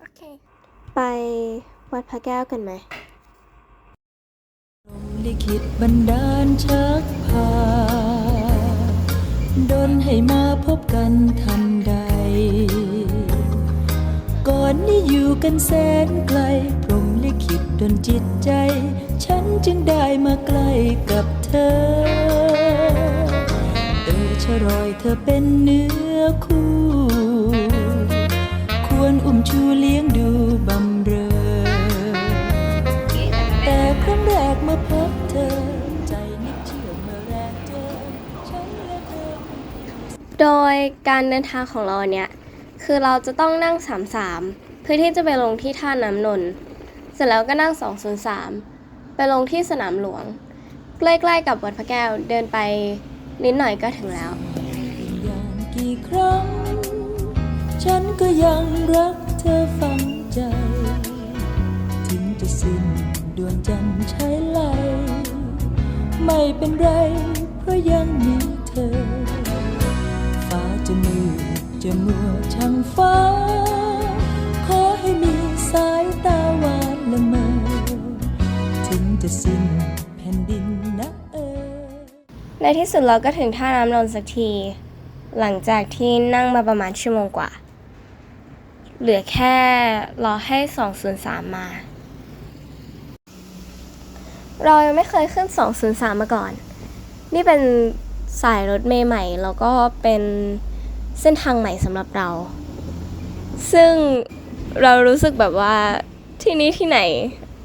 โอเค ไปวัดพระแก้วกันไหมลิขิตบันดาลชักพาดนให้มาพบกันทันใด ก่อนนี้อยู่กันแสนไกลพรหมลิขิตดนจิตใจ ฉันจึงได้มาใกล้กับเธอ เออชะรอยเธอเป็นเนื้อคู่ควรอุ้ม ชูเลี้ยงดูบำเรอ แต่ครั้งแรกเมื่อพบเธอ ใจนึกเชื่อเมื่อแรกเจอฉันและเธอ โดยการเดินทางของเราเนี่ย คือเราจะต้องนั่ง 33 เพื่อที่จะไปลงที่ท่าน้ำนนท์เสร็จแล้วก็นั่ง 203 ไปลงที่สนามหลวง ใกล้ๆกับวัดพระแก้วเดินไปนิดหน่อยก็ถึงแล้ว อย่างกี่ครั้ง ฉันก็ยังรัก ธอฝังใจ ถึงจะสิ้นดวงจันทร์ใช้ไหล ไม่เป็นไร เพราะยังมีเธอ ฟ้าจะมืดจะมัวช่างฟ้า ขอให้มีสายตาวานละเมอ ถึงจะสิ้นแผ่นดินนะเออ ในที่สุดเราก็ถึงท่าน้ำนนท์สักที หลังจากที่นั่งมาประมาณชั่วโมงกว่า เหลือแค่รอให้ 203 มา เรายังไม่เคยขึ้น 203 มาก่อน นี่เป็นสายรถเมล์ใหม่ แล้วก็เป็นเส้นทางใหม่สำหรับเรา ซึ่งเรารู้สึกแบบว่าที่นี้ที่ไหน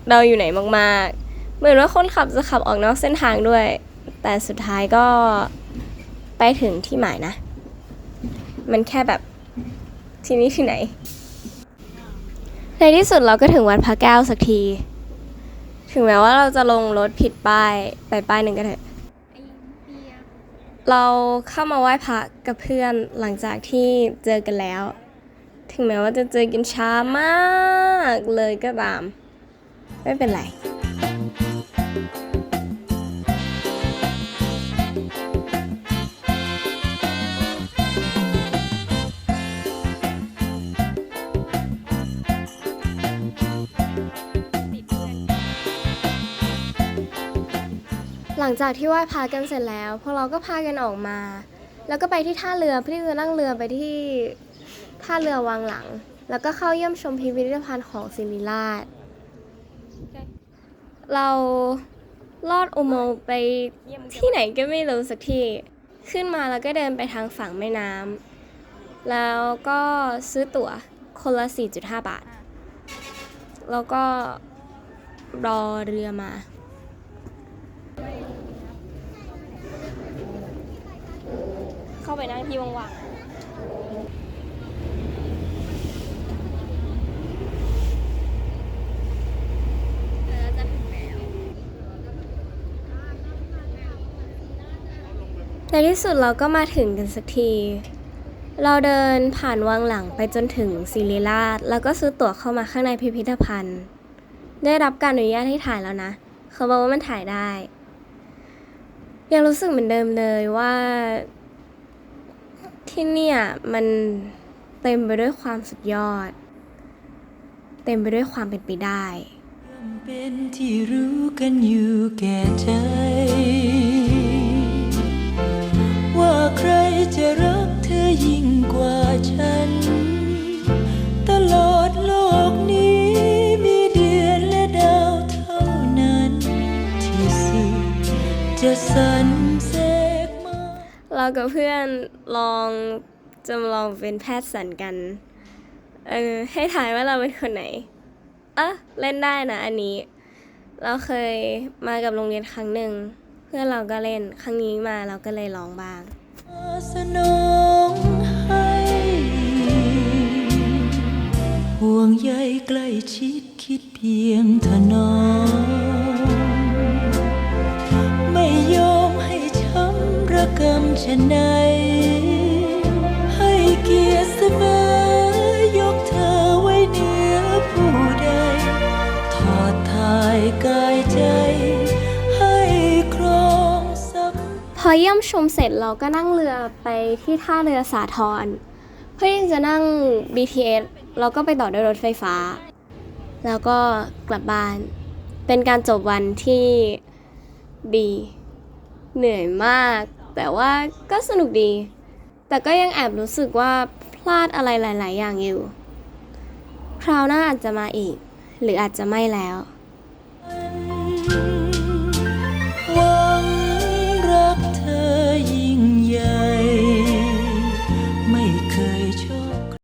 เราอยู่ไหนมากๆ เหมือนว่าคนขับจะขับออกนอกเส้นทางด้วย แต่สุดท้ายก็ไปถึงที่หมายนะ มันแค่แบบที่นี่ที่ไหน ในที่สุดเราก็ถึงวัดพระแก้วสักที ถึงแม้ว่าเราจะลงรถผิดป้ายไปป้ายหนึ่งก็เถอะ เราเข้ามาไหว้พระกับเพื่อนหลังจากที่เจอกันแล้ว ถึงแม้ว่าจะเจอกันช้ามากเลยก็ตาม ไม่เป็นไร หลังจากที่ไหว้พระกันเสร็จแล้วพวกเราก็พากันออกมา แล้วก็ไปที่ท่าเรือเพื่อที่จะนั่งเรือไปที่ท่าเรือวังหลัง แล้วก็เข้าเยี่ยมชมพิพิธภัณฑ์ของศิริราชเราลอดอุโมงค์ไปที่ไหนก็ไม่รู้สักที่ ขึ้นมาแล้วก็เดินไปทางฝั่งแม่น้ำแล้วก็ซื้อตั๋วคนละ 4.5 บาท แล้วก็รอเรือมา เข้าไปนั่งที่ว่างๆ ในที่สุดเราก็มาถึงกันสักที เราเดินผ่านวังหลังไปจนถึงศิริราช แล้วก็ซื้อตั๋วเข้ามาข้างในพิพิธภัณฑ์ ได้รับการอนุญาตให้ถ่ายแล้วนะ เขาบอกว่ามันถ่ายได้ ยังรู้สึกเหมือนเดิมเลยว่า ที่เนี่ยมันเต็มไปด้วยความสุดยอด เต็มไปด้วยความเป็นไปได้เป็นที่รู้กันอยู่แก่ใจ ว่าใครจะรักเธอยิ่งกว่าฉัน ตลอดโลกนี้มีเดือนและดาวเท่านั้น ที่สุดจะสรรเสกมา เรากับเพื่อนลองจำลองเป็นแพทย์สันกัน เออ ให้ถ่ายว่าเราเป็นคนไหนอะเล่นได้นะอันนี้ เราเคยมากับโรงเรียนครั้งหนึ่ง เพื่อนเราก็เล่นครั้งนี้มาเราก็เลยลองบ้างสนองให้ห่วงใยใกล้ชิดคิดเพียงเธอ ชะไหนให้เกียรติเสมอยกเธอไว้เหนือผู้ใด ทอดทายกายใจ ให้ครองสัก พอเยี่ยมชมเสร็จเราก็นั่งเรือไปที่ท่าเรือสาทรเพื่อที่จะนั่ง BTS เราก็ไปต่อด้วยรถไฟฟ้า แล้วก็กลับบ้าน เป็นการจบวันที่ดี เหนื่อยมาก แต่ว่าก็สนุกดี แต่ก็ยังแอบรู้สึกว่าพลาดอะไรหลาย ๆ อย่างอยู่ คราวหน้าอาจจะมาอีก หรืออาจจะไม่แล้ว